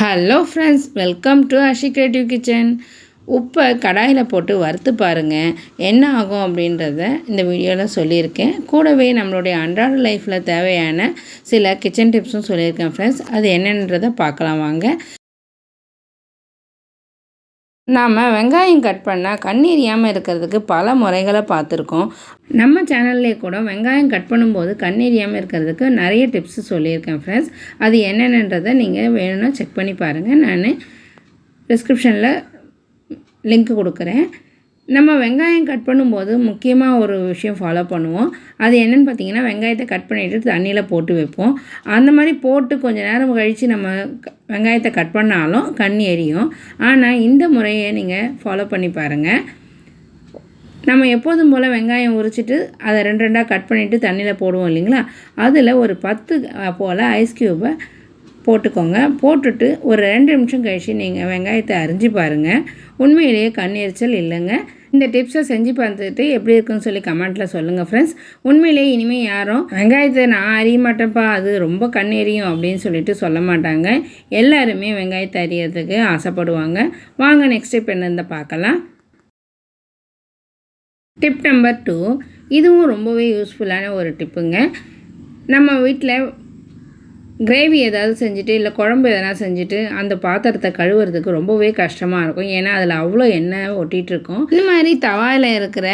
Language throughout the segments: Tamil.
Hello friends welcome to Ashi creative kitchen உப்பை கடாயில் போட்டு வறுத்து பாருங்கள் என்ன ஆகும் அப்படின்றத இந்த வீடியோவில் சொல்லியிருக்கேன். கூடவே நம்மளுடைய அன்றாட லைஃப்பில் தேவையான சில கிச்சன் டிப்ஸும் சொல்லியிருக்கேன் ஃப்ரெண்ட்ஸ் அது என்னன்றதை பார்க்கலாம் வாங்க. நாம் வெங்காயம் கட் பண்ணால் கண் எரியாமல் இருக்கிறதுக்கு பல முறைகளை பார்த்துருக்கோம். நம்ம சேனல்லே கூட வெங்காயம் கட் பண்ணும்போது கண் எரியாமல் இருக்கிறதுக்கு நிறைய டிப்ஸ் சொல்லியிருக்கேன் ஃப்ரெண்ட்ஸ் அது என்னென்னன்றதை நீங்கள் வேணும்னா செக் பண்ணி பாருங்கள் நான் டிஸ்கிரிப்ஷனில் லிங்க் கொடுக்குறேன். நம்ம வெங்காயம் கட் பண்ணும்போது முக்கியமாக ஒரு விஷயம் ஃபாலோ பண்ணுவோம். அது என்னென்னு பார்த்தீங்கன்னா வெங்காயத்தை கட் பண்ணிவிட்டு தண்ணியில் போட்டு வைப்போம். அந்த மாதிரி போட்டு கொஞ்சம் நேரம் கழித்து நம்ம வெங்காயத்தை கட் பண்ணாலும் கண் எரியும். ஆனால் இந்த முறையை நீங்கள் ஃபாலோ பண்ணி பாருங்கள் நம்ம எப்போதும் போல் வெங்காயம் உரிச்சிட்டு அதை ரெண்டு ரெண்டாக கட் பண்ணிவிட்டு தண்ணியில் போடுவோம் இல்லைங்களா? அதில் ஒரு பத்து போல் ஐஸ் க்யூபை போட்டுக்கோங்க. போட்டுட்டு ஒரு ரெண்டு நிமிஷம் கழித்து நீங்கள் வெங்காயத்தை அரிஞ்சு பாருங்கள் உண்மையிலேயே கண் எரிச்சல் இல்லைங்க. இந்த டிப்ஸை செஞ்சு பார்த்துட்டு எப்படி இருக்குன்னு சொல்லி கமெண்ட்டில் சொல்லுங்கள் ஃப்ரெண்ட்ஸ் உண்மையிலேயே இனிமேல் யாரும் வெங்காயத்தை நான் அறிய மாட்டேன்ப்பா அது ரொம்ப கண் எரியும் அப்படின்னு சொல்லிட்டு சொல்ல மாட்டாங்க. எல்லாருமே வெங்காயத்தை அறியறதுக்கு ஆசைப்படுவாங்க. வாங்க நெக்ஸ்ட் ஸ்டெப் என்னன்னு பார்க்கலாம். டிப் நம்பர் டூ இதுவும் ரொம்பவே யூஸ்ஃபுல்லான ஒரு டிப்புங்க நம்ம வீட்டில் கிரேவி ஏதாவது செஞ்சுட்டு இல்லை குழம்பு எதனா செஞ்சுட்டு அந்த பாத்திரத்தை கழுவுறதுக்கு ரொம்பவே கஷ்டமாக இருக்கும். ஏன்னா அதில் அவ்வளோ எண்ணெய் ஒட்டிகிட்ருக்கும் இந்த மாதிரி தவாயில் இருக்கிற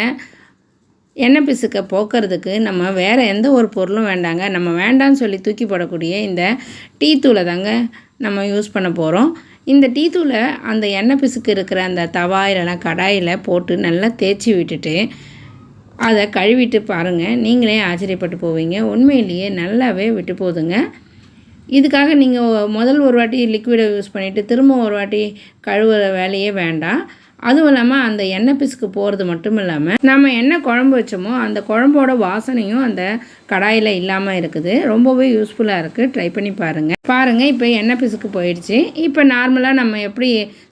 எண்ணெய் பிசுக்க போக்குறதுக்கு நம்ம வேறு எந்த ஒரு பொருளும் வேண்டாங்க. நம்ம வேண்டாம்னு சொல்லி தூக்கி போடக்கூடிய இந்த டீ தூளை தாங்க நம்ம யூஸ் பண்ண போகிறோம் இந்த டீ தூளை அந்த எண்ணெய் பிசுக்கு இருக்கிற அந்த தவாயிலலாம் கடாயில் போட்டு நல்லா தேய்ச்சி விட்டுட்டு அதை கழுவிட்டு பாருங்கள் நீங்களே ஆச்சரியப்பட்டு போவீங்க. உண்மையிலேயே நல்லாவே விட்டு போதுங்க. இதுக்காக நீங்கள் முதல் ஒரு வாட்டி லிக்விடை யூஸ் பண்ணிவிட்டு திரும்ப ஒரு வாட்டி கழுவுற வேலையே வேண்டாம். அதுவும் இல்லாமல் அந்த எண்ணெய் பிசுக்கு போகிறது மட்டும் இல்லாமல் நம்ம என்ன குழம்பு வச்சோமோ அந்த குழம்போட வாசனையும் அந்த கடாயில் இல்லாமல் இருக்குது. ரொம்பவே யூஸ்ஃபுல்லாக இருக்குது ட்ரை பண்ணி பாருங்கள் பாருங்கள் இப்போ எண்ணெய் பிசுக்கு போயிடுச்சு. இப்போ நார்மலாக நம்ம எப்படி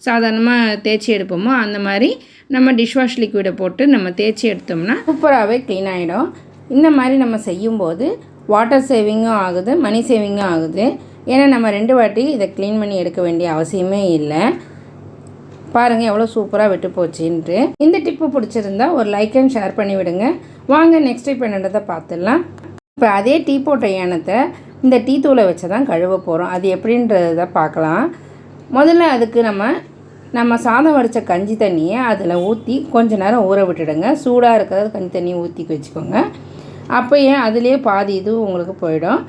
சாதாரணமாக தேய்ச்சி எடுப்போமோ அந்த மாதிரி நம்ம டிஷ்வாஷ் லிக்விடை போட்டு நம்ம தேய்ச்சி எடுத்தோம்னா சூப்பராகவே க்ளீன் ஆகிடும் இந்த மாதிரி நம்ம செய்யும்போது வாட்டர் சேவிங்கும் ஆகுது மணி சேவிங்கும் ஆகுது. ஏன்னா நம்ம ரெண்டு வாட்டி இதை க்ளீன் பண்ணி எடுக்க வேண்டிய அவசியமே இல்லை. பாருங்கள் எவ்வளோ சூப்பராக விட்டு போச்சுன்ட்டு. இந்த டிப்பு பிடிச்சிருந்தா ஒரு லைக் அண்ட் ஷேர் பண்ணி விடுங்க. வாங்க நெக்ஸ்ட் டைப் என்னன்றதை பார்த்துடலாம். இப்போ அதே டீ போட்ட ஏனத்தை இந்த டீ தூளை வச்சு தான் கழுவ போகிறோம் அது எப்படின்றத பார்க்கலாம். முதல்ல அதுக்கு நம்ம நம்ம சாதம் வடித்த கஞ்சி தண்ணியை அதில் ஊற்றி கொஞ்ச நேரம் ஊற விட்டுடுங்க. சூடாக இருக்கிறது கஞ்சி தண்ணியை ஊற்றி வச்சுக்கோங்க. அப்போ ஏன் அதுலேயே பாதி இது உங்களுக்கு போயிடும்?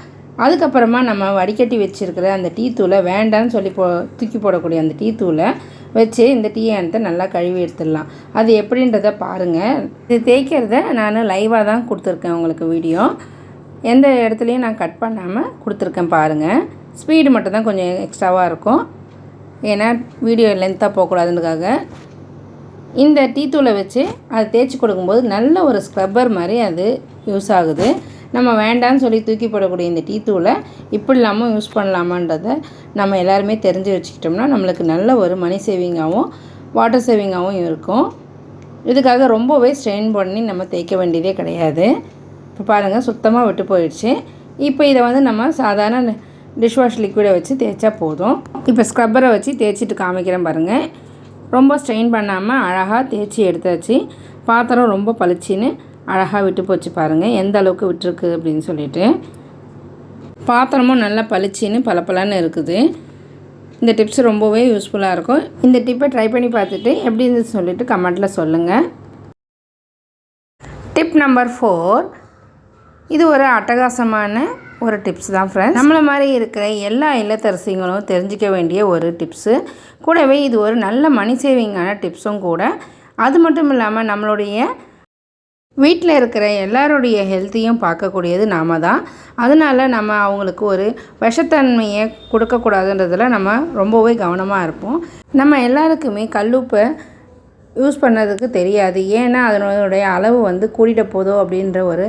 அதுக்கப்புறமா நம்ம வடிகட்டி வச்சுருக்கிற அந்த டீ தூளை வேண்டான்னு சொல்லி போ தூக்கி போடக்கூடிய அந்த டீ தூளை வச்சு இந்த டீ ஆனத்தை நல்லா கழுவி எடுத்துடலாம். அது எப்படின்றத பாருங்கள் இது தேய்க்கிறத நான் லைவாக தான் கொடுத்துருக்கேன் உங்களுக்கு வீடியோ. எந்த இடத்துலையும் நான் கட் பண்ணாமல் கொடுத்துருக்கேன் பாருங்கள் ஸ்பீடு மட்டும் தான் கொஞ்சம் எக்ஸ்ட்ராவாக இருக்கும். ஏன்னா வீடியோ லென்த்தாக போகக்கூடாதுன்றதுக்காக. இந்த டீ தூளை வச்சு அதை தேய்ச்சி கொடுக்கும்போது நல்ல ஒரு ஸ்க்ரப்பர் மாதிரி அது யூஸ் ஆகுது. நம்ம வேண்டான்னு சொல்லி தூக்கி போடக்கூடிய இந்த டீ தூளை இப்படி இல்லாமல் யூஸ் பண்ணலாமான்றதை நம்ம எல்லாருமே தெரிஞ்சு வச்சுக்கிட்டோம்னா நம்மளுக்கு நல்ல ஒரு மணி சேவிங்காகவும் வாட்டர் சேவிங்காகவும் இருக்கும். இதுக்காக ரொம்பவே ஸ்ட்ரெயின் பண்ணி நம்ம தேய்க்க வேண்டியதே கிடையாது. இப்போ பாருங்கள் சுத்தமாக விட்டு போயிடுச்சு. இப்போ இதை வந்து நம்ம சாதாரண டிஷ்வாஷ் லிக்விடை வச்சு தேய்ச்சா போதும். இப்போ ஸ்க்ரப்பரை வச்சு தேய்ச்சிட்டு காமிக்கிறேன் பாருங்கள் ரொம்ப ஸ்ட்ரெயின் பண்ணாமல் அழகாக தேய்ச்சி எடுத்தாச்சு. பாத்திரம் ரொம்ப பளிச்சின்னு அழகாக விட்டு போச்சு பாருங்கள் எந்த அளவுக்கு விட்டுருக்கு அப்படின்னு சொல்லிட்டு. பாத்திரமும் நல்லா பளிச்சின்னு பளபளன்னு இருக்குது. இந்த டிப்ஸ் ரொம்பவே யூஸ்ஃபுல்லாக இருக்கும். இந்த டிப்பை ட்ரை பண்ணி பார்த்துட்டு எப்படி இருந்துச்சு சொல்லிவிட்டு கமெண்ட்டில் சொல்லுங்கள் டிப் நம்பர் ஃபோர் இது ஒரு அட்டகாசமான ஒரு டிப்ஸ் தான் ஃப்ரெண்ட்ஸ் நம்மளை மாதிரி இருக்கிற எல்லா இல்லத்தரசிங்களும் தெரிஞ்சிக்க வேண்டிய ஒரு டிப்ஸு கூடவே இது ஒரு நல்ல மணி சேவிங்கான டிப்ஸும் கூட. அது மட்டும் இல்லாமல் நம்மளுடைய வீட்டில் இருக்கிற எல்லாருடைய ஹெல்த்தையும் பார்க்கக்கூடியது நாம தான். அதனால் நம்ம அவங்களுக்கு ஒரு விஷத்தன்மையை கொடுக்கக்கூடாதுன்றதில் நம்ம ரொம்பவே கவனமாக இருப்போம். நம்ம எல்லாருக்குமே கல்லுப்பை யூஸ் பண்ணதுக்கு தெரியாது. ஏன்னா அதனுடைய அளவு வந்து கூடிட போதோ அப்படின்ற ஒரு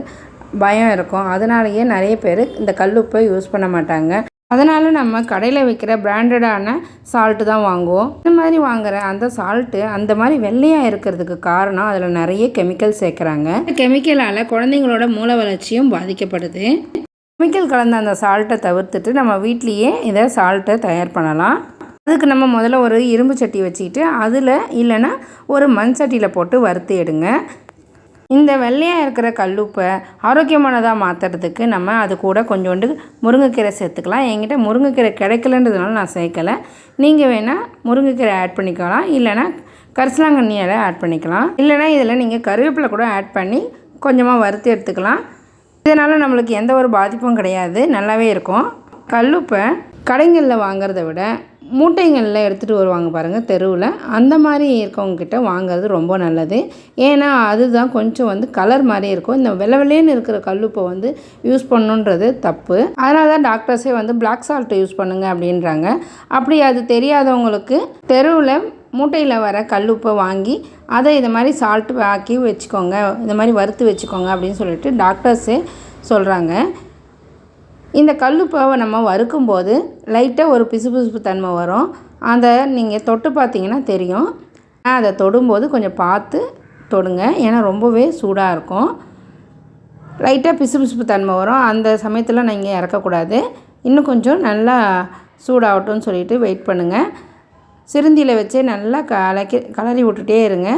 பயம் இருக்கும். அதனாலேயே நிறைய பேர் இந்த கல்லுப்பை யூஸ் பண்ண மாட்டாங்க. அதனால் நம்ம கடையில் விற்கிற பிராண்டடான சால்ட்டு தான் வாங்குவோம். இந்த மாதிரி வாங்குகிற அந்த சால்ட்டு அந்த மாதிரி வெள்ளையாக இருக்கிறதுக்கு காரணம் அதில் நிறைய கெமிக்கல் சேர்க்குறாங்க. இந்த கெமிக்கலால் குழந்தைங்களோட மூளை வளர்ச்சியும் பாதிக்கப்படுது. கெமிக்கல் கலந்த அந்த சால்ட்டை தவிர்த்துட்டு நம்ம வீட்லேயே இதை சால்ட்டை தயார் பண்ணலாம். அதுக்கு நம்ம முதல்ல ஒரு இரும்பு சட்டி வச்சுக்கிட்டு அதில் இல்லைன்னா ஒரு மண் சட்டியில் போட்டு வறுத்து எடுங்க. இந்த வெள்ளையாக இருக்கிற கல்லுப்பை ஆரோக்கியமானதாக மாற்றுறதுக்கு நம்ம அது கூட கொஞ்சோண்டு முருங்கைக்கீரை சேர்த்துக்கலாம். என்கிட்ட முருங்கைக்கீரை கிடைக்கலன்றதுனால நான் சேர்க்கலை. நீங்கள் வேணால் முருங்கைக்கீரை ஆட் பண்ணிக்கலாம். இல்லைன்னா கரிசலாங்கண்ணி இலை ஆட் பண்ணிக்கலாம். இல்லைன்னா இதில் நீங்கள் கருவேப்பிலை கூட ஆட் பண்ணி கொஞ்சமாக வறுத்து எடுத்துக்கலாம். இதனால் நம்மளுக்கு எந்த ஒரு பாதிப்பும் கிடையாது. நல்லாவே இருக்கும். கல்லுப்பை கடைங்களில் வாங்குறத விட மூட்டைங்களில் எடுத்துகிட்டு வருவாங்க பாருங்கள் தெருவில். அந்த மாதிரி இருக்கவங்கக்கிட்ட வாங்குறது ரொம்ப நல்லது. ஏன்னா அதுதான் கொஞ்சம் வந்து கலர் மாதிரி இருக்கும். இந்த வெள்ளை வெள்ளையன்னு இருக்கிற கல்லுப்பை வந்து யூஸ் பண்ணுன்றது தப்பு. அதனால தான் டாக்டர்ஸே வந்து பிளாக் சால்ட் யூஸ் பண்ணுங்கள் அப்படின்றாங்க. அப்படி அது தெரியாதவங்களுக்கு தெருவில் மூட்டையில் வர கல்லுப்பை வாங்கி அதை இது மாதிரி சால்ட் ஆக்கி வச்சுக்கோங்க இந்த மாதிரி வறுத்து வச்சுக்கோங்க அப்படின்னு சொல்லிட்டு டாக்டர்ஸே சொல்கிறாங்க இந்த கல்லுப்பாவை நம்ம வறுக்கும்போது லைட்டாக ஒரு பிசுபிசுப்பு தன்மை வரும். அதை நீங்கள் தொட்டு பார்த்தீங்கன்னா தெரியும். அதை தொடும்போது கொஞ்சம் பார்த்து தொடுங்க. ஏன்னா ரொம்பவே சூடாக இருக்கும். லைட்டாக பிசுபிசுப்பு தன்மை வரும். அந்த சமயத்தில் நீங்கள் இறக்கக்கூடாது. இன்னும் கொஞ்சம் நல்லா சூடாகட்டும்னு சொல்லிட்டு வெயிட் பண்ணுங்கள் சிறுந்தியில் வச்சே நல்லா கலக்கி கலரி விட்டுட்டே இருங்க.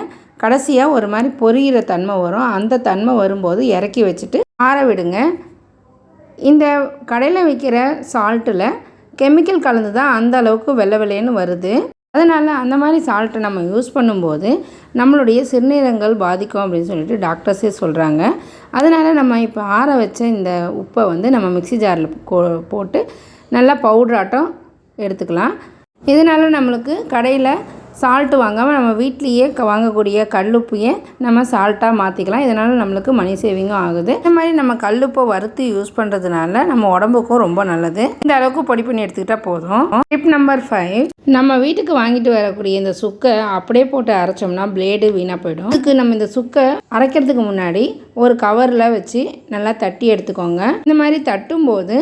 கடைசியாக ஒரு மாதிரி பொரியிற தன்மை வரும். அந்த தன்மை வரும்போது இறக்கி வச்சுட்டு ஆற விடுங்க. இந்த கடையில் விற்கிற சால்ட்டில் கெமிக்கல் கலந்து தான் அந்த அளவுக்கு வெள்ளை வெள்ளைன்னு வருது. அதனால் அந்த மாதிரி சால்ட்டை நம்ம யூஸ் பண்ணும்போது நம்மளுடைய சிறுநீரங்கள் பாதிக்கும் அப்படின்னு சொல்லிட்டு டாக்டர்ஸே சொல்கிறாங்க அதனால் நம்ம இப்போ ஆற வச்ச இந்த உப்பை வந்து நம்ம மிக்சி ஜாரில் போட்டு நல்லா பவுட்ராட்டம் எடுத்துக்கலாம். இதனால் நம்மளுக்கு கடையில் சால்ட்டு வாங்காமல் நம்ம வீட்லேயே க வாங்கக்கூடிய கல்லுப்பையே நம்ம சால்ட்டாக மாற்றிக்கலாம் இதனால் நம்மளுக்கு மணி சேவிங்கும் ஆகுது. இந்த மாதிரி நம்ம கல்லுப்பை வறுத்து யூஸ் பண்ணுறதுனால நம்ம உடம்புக்கும் ரொம்ப நல்லது. இந்த அளவுக்கு பொடி பண்ணி எடுத்துக்கிட்டால் போதும். டிப் நம்பர் ஃபைவ் நம்ம வீட்டுக்கு வாங்கிட்டு வரக்கூடிய இந்த சுக்கை அப்படியே போட்டு அரைச்சோம்னா பிளேடு வீணாக போயிடும். அதுக்கு நம்ம இந்த சுக்கை அரைக்கிறதுக்கு முன்னாடி ஒரு கவரில் வச்சு நல்லா தட்டி எடுத்துக்கோங்க. இந்த மாதிரி தட்டும்போது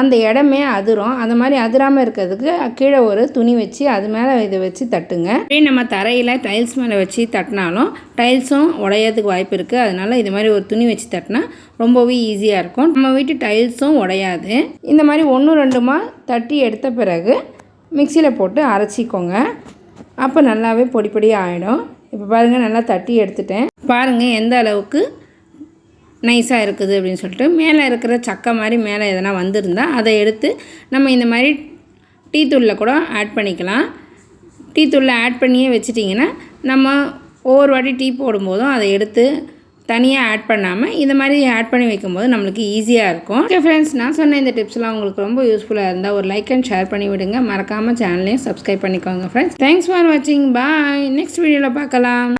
அந்த இடமே அதிரும். அந்த மாதிரி அதிராமல் இருக்கிறதுக்கு கீழே ஒரு துணி வச்சு அது மேலே இதை வச்சு தட்டுங்க. அப்படியே நம்ம தரையில் டைல்ஸ் மேலே வச்சு தட்டினாலும் டைல்ஸும் உடையிறதுக்கு வாய்ப்பு இருக்குது அதனால் இது மாதிரி ஒரு துணி வச்சு தட்டினா ரொம்பவே ஈஸியாக இருக்கும். நம்ம வீட்டு டைல்ஸும் உடையாது. இந்த மாதிரி ஒன்று ரெண்டுமா தட்டி எடுத்த பிறகு மிக்சியில் போட்டு அரைச்சிக்கோங்க. அப்போ நல்லாவே பொடி பொடியாக ஆகிடும் இப்போ பாருங்கள் நல்லா தட்டி எடுத்துட்டேன். பாருங்கள் எந்த அளவுக்கு நைஸாக இருக்குது அப்படின்னு சொல்லிட்டு மேலே இருக்கிற சக்கை மாதிரி மேலே எதனா வந்திருந்தால் அதை எடுத்து நம்ம இந்த மாதிரி டீ தூளில் கூட ஆட் பண்ணிக்கலாம். டீ தூளில் ஆட் பண்ணியே வச்சிட்டிங்கன்னா நம்ம ஒவ்வொரு வாட்டி டீ போடும்போதும் அதை எடுத்து தனியாக ஆட் பண்ணாமல் இந்த மாதிரி ஆட் பண்ணி வைக்கும்போது நம்மளுக்கு ஈஸியாக இருக்கும். ஓகே ஃப்ரெண்ட்ஸ் நான் சொன்ன இந்த டிப்ஸ்லாம் உங்களுக்கு ரொம்ப யூஸ்ஃபுல்லாக இருந்தால் ஒரு லைக் அண்ட் ஷேர் பண்ணி விடுங்க. மறக்காமல் சேனலையும் சப்ஸ்கிரைப் பண்ணிக்கோங்க ஃப்ரெண்ட்ஸ் தேங்க்ஸ் ஃபார் வாட்சிங் பாய் நெக்ஸ்ட் வீடியோவில் பார்க்கலாம்.